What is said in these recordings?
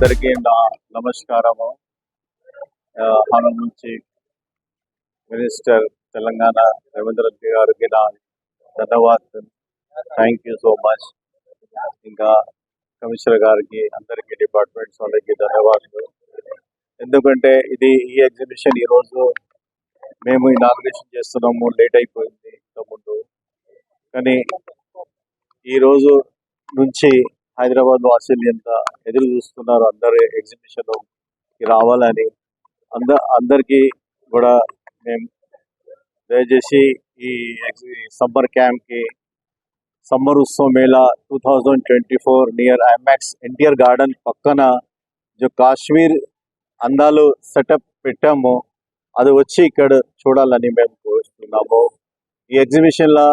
అందరికీ నా నమస్కారము. మనం నుంచి మినిస్టర్ తెలంగాణ రవీంద్ర రెడ్డి గారికి నా ధన్యవాదాలు. థ్యాంక్ యూ సో మచ్ ఇంకా కమిషనర్ గారికి అందరికీ డిపార్ట్మెంట్స్ వాళ్ళకి ధన్యవాదాలు. ఎందుకంటే ఇది ఈ ఎగ్జిబిషన్ ఈరోజు మేము ఇనాగ్రేషన్ చేస్తున్నాము లేట్ అయిపోయింది ఇంతకుముందు. కానీ ఈరోజు నుంచి హైదరాబాద్ వాసులు ఎంత ఎదురు చూస్తున్నారు అందరు ఎగ్జిబిషన్ రావాలని అంద అందరికీ కూడా మేము దయచేసి ఈ సమ్మర్ క్యాంప్కి summer Utsav Mela two thousand twenty four near IMAX NTR garden పక్కన జో కాశ్మీర్ అందాలు సెటప్ పెట్టాము. అది వచ్చి ఇక్కడ చూడాలని మేము కోరుతున్నాము ఈ ఎగ్జిబిషన్లో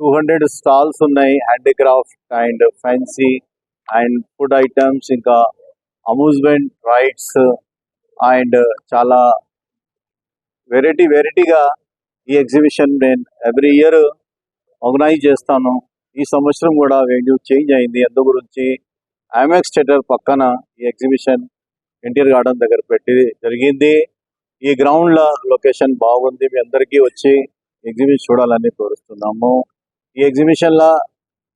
టూ హండ్రెడ్ స్టాల్స్ ఉన్నాయి handicraft and fancy and food items ఇంకా అమ్యూజ్మెంట్ రైడ్స్ అండ్ చాలా వెరైటీ వెరైటీగా ఈ ఎగ్జిబిషన్ నేను ఎవ్రీ ఇయర్ ఆర్గనైజ్ చేస్తాను. ఈ సంవత్సరం కూడా వెన్యూ చేంజ్ అయింది. అందు గురించి ఐమాక్స్ థియేటర్ పక్కన ఈ ఎగ్జిబిషన్ ఎన్టీఆర్ గార్డెన్ దగ్గర పెట్టి జరిగింది. ఈ గ్రౌండ్ల లొకేషన్ బాగుంది. మీ అందరికీ వచ్చి ఎగ్జిబిషన్ చూడాలని కోరుస్తున్నాము. ఈ ఎగ్జిబిషన్లో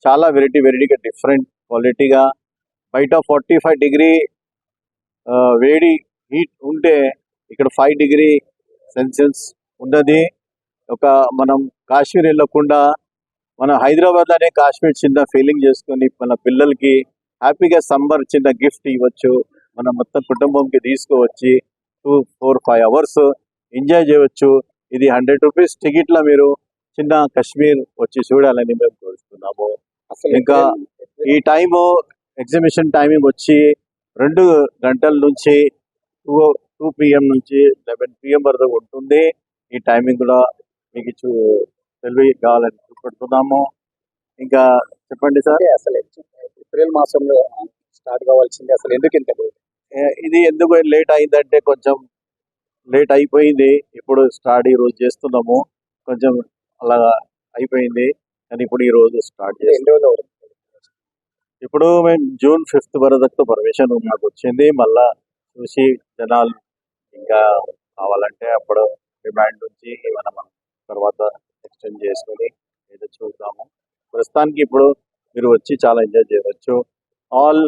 చాలా వెరైటీ వెరైటీగా డిఫరెంట్ క్వాలిటీగా. బయట ఫార్టీ ఫైవ్ డిగ్రీ వేడి హీట్ ఉంటే ఇక్కడ ఫైవ్ డిగ్రీ సెల్సియస్ ఉన్నది. ఒక మనం కాశ్మీర్ వెళ్ళకుండా మన హైదరాబాద్ అనే కాశ్మీర్ చిన్న ఫీలింగ్ చేసుకొని మన పిల్లలకి హ్యాపీగా సమ్మర్ చిన్న గిఫ్ట్ ఇవ్వచ్చు. మన మొత్తం కుటుంబంకి తీసుకువచ్చి two four five hours enjoy చేయవచ్చు. ఇది హండ్రెడ్ రూపీస్ టికెట్లో మీరు చిన్న కాశ్మీర్ వచ్చి చూడాలని మేము కోరుతున్నాము ఇంకా ఈ టైము ఎగ్జిబిషన్ టైమింగ్ వచ్చి రెండు గంటల నుంచి టూ టూ పిఎం నుంచి లెవెన్ పిఎం వరకు ఉంటుంది. ఈ టైమింగ్ కూడా మీకు చూ తెలివి కావాలని చూపెడుతున్నాము. ఇంకా చెప్పండి సార్. అసలు ఏప్రిల్ మాసంలో స్టార్ట్ కావాల్సింది అసలు ఎందుకు ఇంత ఇది ఎందుకు లేట్ అయిందంటే కొంచెం లేట్ అయిపోయింది. ఇప్పుడు స్టార్ట్ ఈ రోజు చేస్తున్నాము. కొంచెం అలా అయిపోయింది. కానీ ఇప్పుడు ఈ రోజు స్టార్ట్ చేస్తాం అవుతుంది? ఇప్పుడు మేము జూన్ ఫిఫ్త్ వరకు పర్మిషన్ మాకు వచ్చింది. మళ్ళా చూసి జనాలు ఇంకా కావాలంటే అప్పుడు డిమాండ్ నుంచి ఏమైనా మనం తర్వాత ఎక్స్టెండ్ చేసుకొని ఏదో చూద్దాము. ప్రస్తుతానికి ఇప్పుడు మీరు వచ్చి చాలా ఎంజాయ్ చేయవచ్చు. ఆల్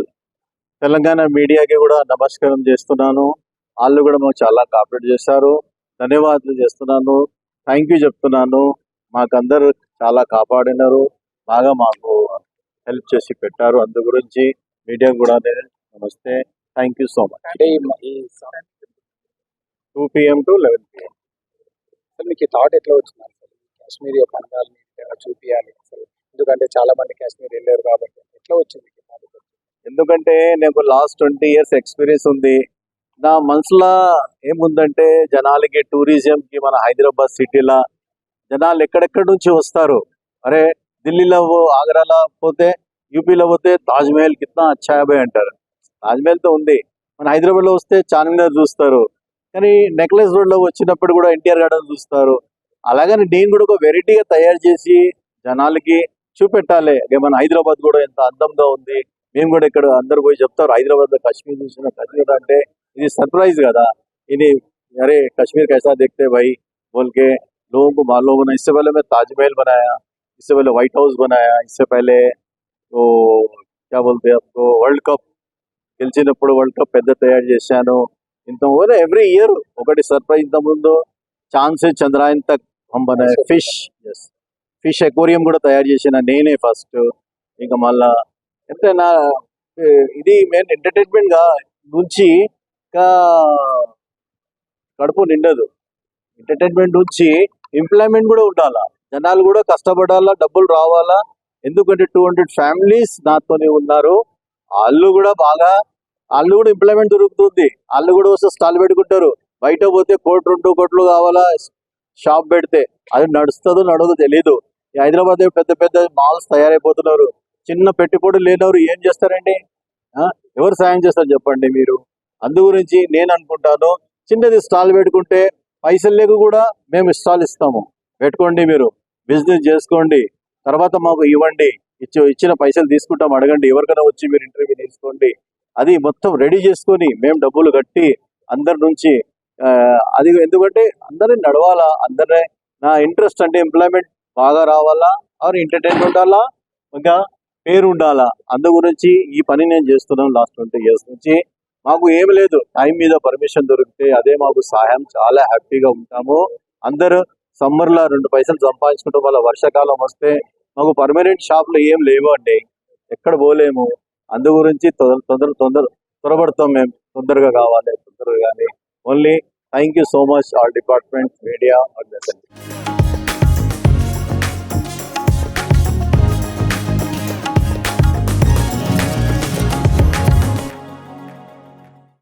తెలంగాణ మీడియాకి కూడా నమస్కారం చేస్తున్నాను. వాళ్ళు కూడా మాకు చాలా కాపరేట్ చేశారు. ధన్యవాదాలు చేస్తున్నాను. థ్యాంక్ యూ చెప్తున్నాను. మాకందరు చాలా కాపాడినారు. బాగా మాకు హెల్ప్ చేసి పెట్టారు. అందు గురించి మీడియా కూడా namaste thank you so much అంటే two PM to eleven PM మీకు థాట్ ఎట్లా వచ్చింది అసలు కాశ్మీర్ యొక్క అందాలని ఇలా చూపియాలి అసలు? ఎందుకంటే చాలా మంది కాశ్మీర్ వెళ్ళారు కాబట్టి ఎట్లా వచ్చింది? ఎందుకంటే నాకు లాస్ట్ ట్వంటీ ఇయర్స్ ఎక్స్పీరియన్స్ ఉంది. నా మనసులో ఏముందంటే జనాలకి టూరిజంకి మన హైదరాబాద్ సిటీలో జనాలు ఎక్కడెక్కడి నుంచి వస్తారు? అరే ఢిల్లీలో ఆగ్రాలో పోతే యూపీలో పోతే తాజ్మహల్ కింద అచ్చాబాయ్ అంటారు. తాజ్మహల్తో ఉంది. మన హైదరాబాద్లో వస్తే చార్మినార్ చూస్తారు. కానీ నెక్లెస్ రోడ్లో వచ్చినప్పుడు కూడా ఎన్టీఆర్ గార్డెన్ చూస్తారు. అలాగని నేను కూడా ఒక వెరైటీగా తయారు చేసి జనాలకి చూపెట్టాలి. మన హైదరాబాద్ కూడా ఎంత అందంగా ఉంది. మేము కూడా ఇక్కడ అందరు పోయి చెప్తారు హైదరాబాద్లో కాశ్మీర్ చూసిన కశ్మీర్ అంటే ఇది సర్ప్రైజ్ కదా. ఇది అరే కశ్మీర్ కైసా దిక్తే భయ్ బోల్కే लोगों को मालूम होना इससे पहले मैं ताजमहल बनाया इससे पहले व्हाइट हाउस बनाया इससे पहले वो क्या बोलते हैं आपको వరల్డ్ కప్ గెలిచినప్పుడు వరల్డ్ కప్ పెద్ద తయారు చేశాను ఇంత ఎవ్రీ ఇయర్ ఒకటి సర్ప్రైజ్ ఇంత ముందు ఛాన్స్ చంద్రాయన్ తక్ హమ్ బనాయ ఫిష్ ఎస్ ఫిష్ ఎక్వేరియం కూడా తయారు చేసిన నేనే ఫస్ట్ ఇంకా మళ్ళా అంటే నా ఇది మెయిన్ ఎంటర్టైన్మెంట్ గా నుంచి ఇంకా కడుపు నిండదు ఎంటర్టైన్మెంట్ నుంచి ఎంప్లాయ్మెంట్ కూడా ఉండాలా? జనాలు కూడా కష్టపడాలా? డబ్బులు రావాలా? ఎందుకంటే టూ హండ్రెడ్ ఫ్యామిలీస్ నాతోనే ఉన్నారు. వాళ్ళు కూడా బాగా వాళ్ళు కూడా ఎంప్లాయ్మెంట్ దొరుకుతుంది. వాళ్ళు కూడా వస్తే స్టాల్ పెట్టుకుంటారు. బయట పోతే కోటి రెండు కోట్లు కావాలా? షాప్ పెడితే. అది నడుస్తుందో నడవదో తెలీదు. ఈ హైదరాబాద్ పెద్ద పెద్ద మాల్స్ తయారైపోతున్నారు. చిన్న పెట్టుబడి లేనವರು ఏం చేస్తారండి? ఎవరు సాయం చేస్తారు చెప్పండి మీరు? అందు గురించి నేను అనుకుంటాను. చిన్నది స్టాల్ పెట్టుకుంటే పైసలు లేక కూడా మేము ఇష్టాలు ఇస్తాము. పెట్టుకోండి మీరు. బిజినెస్ చేసుకోండి. తర్వాత మాకు ఇవ్వండి. ఇచ్చి ఇచ్చిన పైసలు తీసుకుంటాం. అడగండి. ఎవరికైనా వచ్చి మీరు ఇంటర్వ్యూ తీసుకోండి. అది మొత్తం రెడీ చేసుకొని మేము డబ్బులు కట్టి అందరి నుంచి అది ఎందుకంటే అందరిని నడవాలా? అందరినీ నా ఇంట్రెస్ట్ అంటే ఎంప్లాయ్మెంట్ బాగా రావాలా? ఆర్ ఎంటర్టైన్ ఉండాలా? ఇంకా పేరు ఉండాలా? అందు గురించి ఈ పని నేను చేస్తున్నాను లాస్ట్ ట్వంటీ ఇయర్స్ నుంచి. మాకు ఏం లేదు. టైం మీద పర్మిషన్ దొరికితే అదే మాకు సహాయం చాలా హ్యాపీగా ఉంటాము. అందరూ సమ్మర్లో రెండు పైసలు సంపాదించుకుంటాం. వల్ల వర్షాకాలం వస్తే మాకు పర్మనెంట్ షాప్లో ఏం లేవు అండి. ఎక్కడ పోలేము. అందు గురించి తొందర తొందర త్వరపడతాం మేము. తొందరగా కావాలి తొందరగా కానీ. Only thank you so much all department media